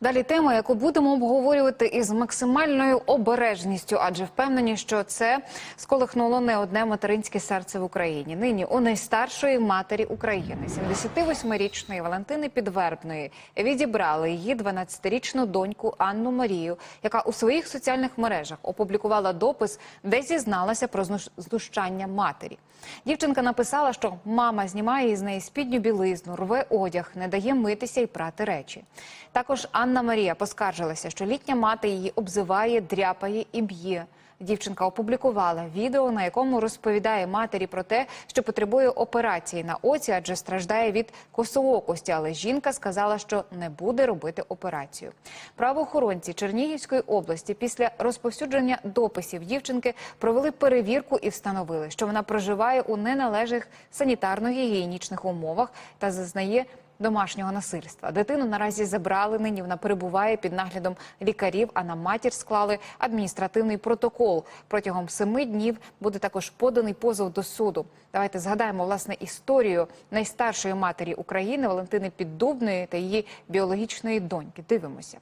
Далі тема, яку будемо обговорювати із максимальною обережністю, адже впевнені, що це сколихнуло не одне материнське серце в Україні. Нині у найстаршої матері України, 78-річної Валентини Підвербної, відібрали її 12-річну доньку Анну Марію, яка у своїх соціальних мережах опублікувала допис, де зізналася про знущ- знущання матері. Дівчинка написала, що мама знімає із неї спідню білизну, рве одяг, не дає митися і прати речі. Також Анна Марія поскаржилася, що літня мати її обзиває, дряпає і б'є. Дівчинка опублікувала відео, на якому розповідає матері про те, що потребує операції на оці, адже страждає від косоокості. Але жінка сказала, що не буде робити операцію. Правоохоронці Чернігівської області після розповсюдження дописів дівчинки провели перевірку і встановили, що вона проживає у неналежних санітарно-гігієнічних умовах та зазнає домашнього насильства. Дитину наразі забрали. Нині вона перебуває під наглядом лікарів. А на матір склали адміністративний протокол. Протягом семи днів буде також поданий позов до суду. Давайте згадаємо власне історію найстаршої матері України Валентини Піддубної та її біологічної доньки. Дивимося.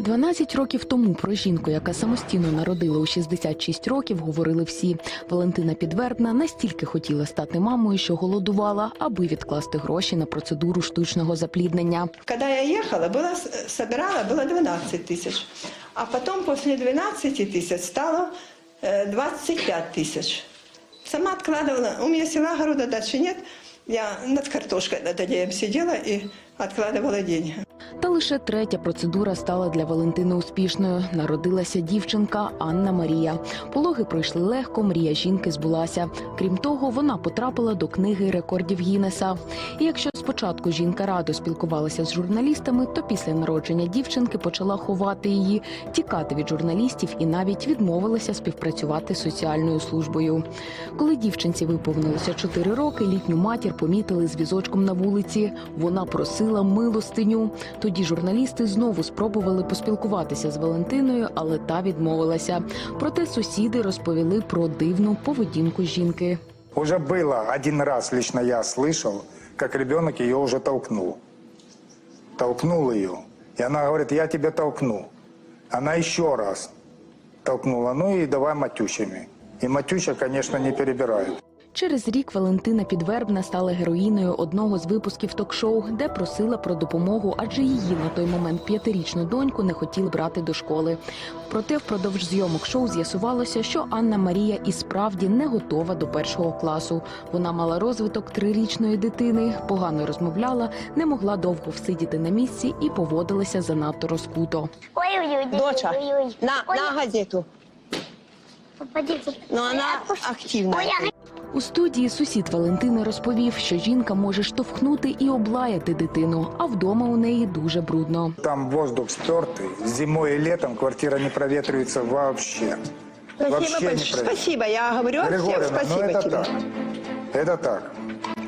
12 років тому про жінку, яка самостійно народила у 66 років, говорили всі. Валентина Підвербна настільки хотіла стати мамою, що голодувала, аби відкласти гроші на процедуру штучного запліднення. Когда я ехала, было, с- собирала, было 12 тысяч. А потом после 12 тысяч стало э, 25 тысяч. Сама откладывала. У меня села города дальше нет. я над картошкой над аллеем сидела и откладывала деньги. Та лише третя процедура стала для Валентини успішною. Народилася дівчинка Анна Марія. Пологи пройшли легко, мрія жінки збулася. Крім того, вона потрапила до книги рекордів Гіннеса. І якщо спочатку жінка радо спілкувалася з журналістами, то після народження дівчинки почала ховати її, тікати від журналістів і навіть відмовилася співпрацювати з соціальною службою. Коли дівчинці виповнилося 4 роки, літню матір помітили з візочком на вулиці. Вона просила милостиню. Тоді журналісти знову спробували поспілкуватися з Валентиною, але та відмовилася. Проте сусіди розповіли про дивну поведінку жінки. Уже было один раз, лично я слышал, как ребенок ее уже толкнул. Толкнул ее. И она говорит, я тебя толкну. Она еще раз толкнула. Ну и давай матющами. И матюща, конечно, не перебирает. Через рік Валентина Підвербна стала героїною одного з випусків ток-шоу, де просила про допомогу, адже її на той момент п'ятирічну доньку не хотіли брати до школи. Проте впродовж зйомок шоу з'ясувалося, що Анна Марія і справді не готова до першого класу. Вона мала розвиток трирічної дитини, погано розмовляла, не могла довго всидіти на місці і поводилася занадто розкуто. Ой-ой-ой, Доча, на, на газету. попадите. Но она Ой, а активная. Ой, а У студії сусід Валентини розповів, що жінка може штовхнути і облаяти дитину, а вдома у неї дуже брудно. Там воздух спертый. Зимой и летом квартира не проветривается вообще. Спасибо Вообще не большое. проверю. Спасибо, я говорю всем Григорьевна, ну спасибо это тебе. так. Это так.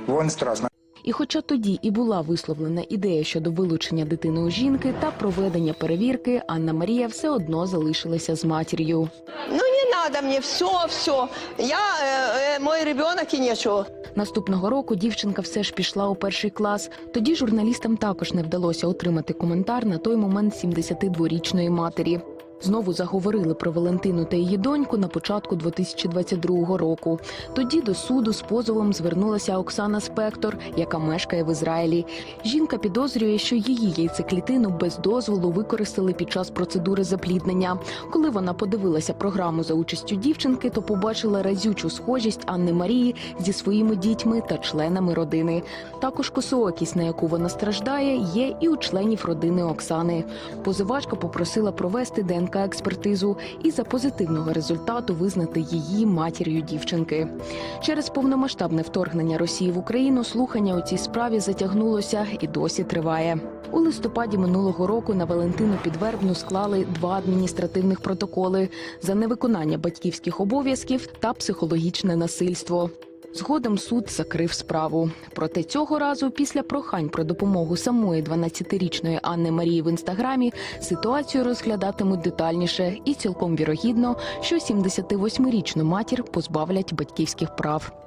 Вон страшно. І хоча тоді і була висловлена ідея щодо вилучення дитини у жінки та проведення перевірки, Анна Марія все одно залишилася з матір'ю. Ну не надо мне все, все. Я, э, э, мой ребенок и нечего. Наступного року дівчинка все ж пішла у перший клас. Тоді журналістам також не вдалося отримати коментар на той момент 72-річної матері. Знову заговорили про Валентину та її доньку на початку 2022 року. Тоді до суду з позовом звернулася Оксана Спектор, яка мешкає в Ізраїлі. Жінка підозрює, що її яйцеклітину без дозволу використали під час процедури запліднення. Коли вона подивилася програму за участю дівчинки, то побачила разючу схожість Анни Марії зі своїми дітьми та членами родини. Також косоокість, на яку вона страждає, є і у членів родини Оксани. Позивачка попросила провести ДНК-експертизу і за позитивного результату визнати її матір'ю дівчинки. Через повномасштабне вторгнення Росії в Україну слухання у цій справі затягнулося і досі триває. У листопаді минулого року на Валентину Підвербну склали два адміністративних протоколи за невиконання батьківських обов'язків та психологічне насильство. Згодом суд закрив справу. Проте цього разу, після прохань про допомогу самої 12-річної Анни Марії в інстаграмі, ситуацію розглядатимуть детальніше і цілком вірогідно, що 78-річну матір позбавлять батьківських прав.